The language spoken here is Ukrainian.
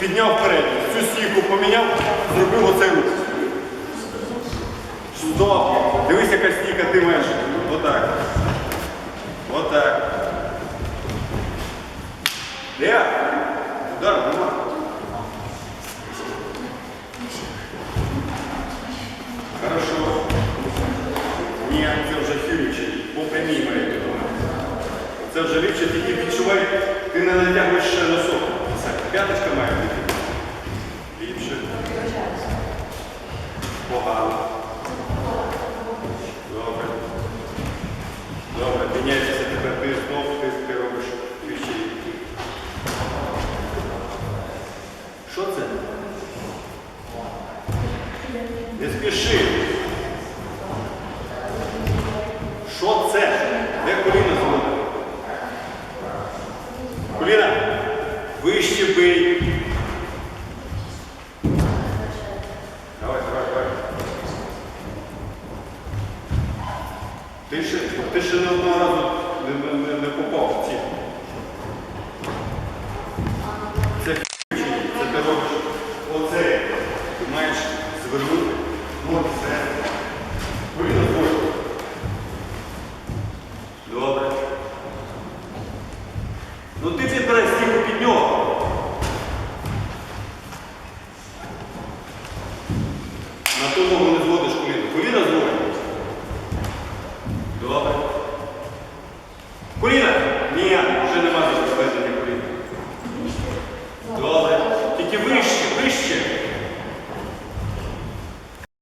підняв передню. Цю стійку поміняв, зробив оцей рух. Стоп! Дивись, яка стійка ти маєш. Отак. Отак. Де? Удар, нема. Хорошо. Ні, це вже фірючий. По прямій має. Це вже ліпше, тільки відчувай, ти не натягуєш ще носок. П'яточка має бути. Ліпше. Погано. Добре. Добре, міняється тепер ти знов, ти, робиш віщі. Що це? Не спіши. Що це? Де коліно зробили? Коліна, вище бий. Ти ще, ти ще не одного разу не, не, не, попав в ці. Це фі***й, це ти робиш. Оце. Ти маєш звернути. Ну, це. Коліно твоє. Добре. Ну ти підбирай стійку під нього. На ту Коліна? Ні, вже нема